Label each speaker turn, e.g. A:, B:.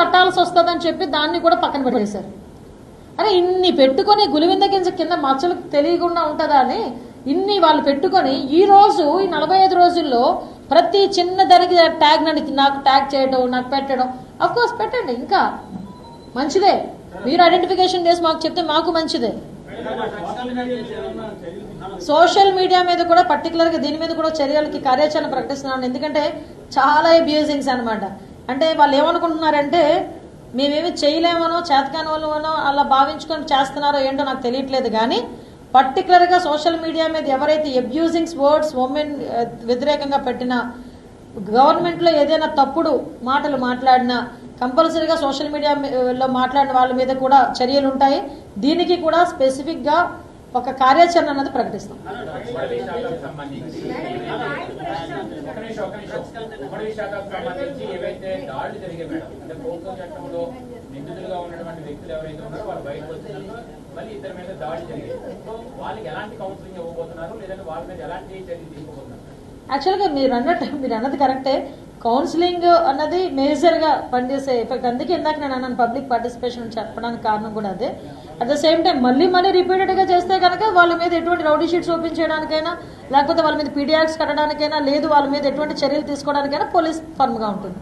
A: కట్టాల్సి వస్తుందని చెప్పి దాన్ని కూడా పక్కన పెట్టేశారు. అరే ఇన్ని పెట్టుకొని గులివింద గింజ కింద మచ్చలు తెలియకుండా ఉంటుందా అని ఇన్ని వాళ్ళు పెట్టుకొని ఈ రోజు ఈ నలభై ఐదు రోజుల్లో ప్రతి చిన్న దానికి ట్యాగ్ నన్ను నాకు ట్యాగ్ చేయడం నాకు పెట్టడం. అఫ్కోర్స్ పెట్టండి ఇంకా మంచిదే. మీరు ఐడెంటిఫికేషన్ చేసి మాకు చెప్తే మాకు మంచిదే. సోషల్ మీడియా మీద కూడా పర్టికులర్గా దీని మీద కూడా చర్యలకి కార్యాచరణ ప్రకటిస్తున్నాను. ఎందుకంటే చాలా అబ్యూజింగ్స్ అనమాట అంటే వాళ్ళు ఏమనుకుంటున్నారంటే మేమేమి చేయలేమనో చేతకాని వాళ్ళమనో అలా భావించుకొని చేస్తున్నారో ఏంటో నాకు తెలియట్లేదు. కానీ పర్టికులర్గా సోషల్ మీడియా మీద ఎవరైతే అబ్యూజింగ్స్ వర్డ్స్ ఉమెన్ వ్యతిరేకంగా పెట్టిన గవర్నమెంట్లో ఏదైనా తప్పుడు మాటలు మాట్లాడినా కంపల్సరీగా సోషల్ మీడియాలో మాట్లాడిన వాళ్ళ మీద కూడా చర్యలు ఉంటాయి దీనికి కూడా స్పెసిఫిక్గా ఒక కార్యాచరణ అన్నది ప్రకటిస్తాం. యాక్చువల్గా మీరు అన్నట్టు మీరు అన్నది కరెక్టే కౌన్సిలింగ్ అన్నది మేజర్గా పనిచేసే ఎఫెక్ట్ అందుకే ఇందాక నేను అన్నాను పబ్లిక్ పార్టిసిపేషన్ చెప్పడానికి కారణం కూడా అదే. అట్ ద సేమ్ టైం మళ్ళీ మళ్ళీ రిపీటెడ్గా చేస్తే కనుక వాళ్ళ మీద ఎటువంటి రౌడీ షీట్స్ ఓపెన్ చేయడానికైనా లేకపోతే వాళ్ళ మీద పీడియాక్స్ కట్టడానికైనా లేదు వాళ్ళ మీద ఎటువంటి చర్యలు తీసుకోవడానికైనా పోలీస్ ఫర్మ్గా ఉంటుంది.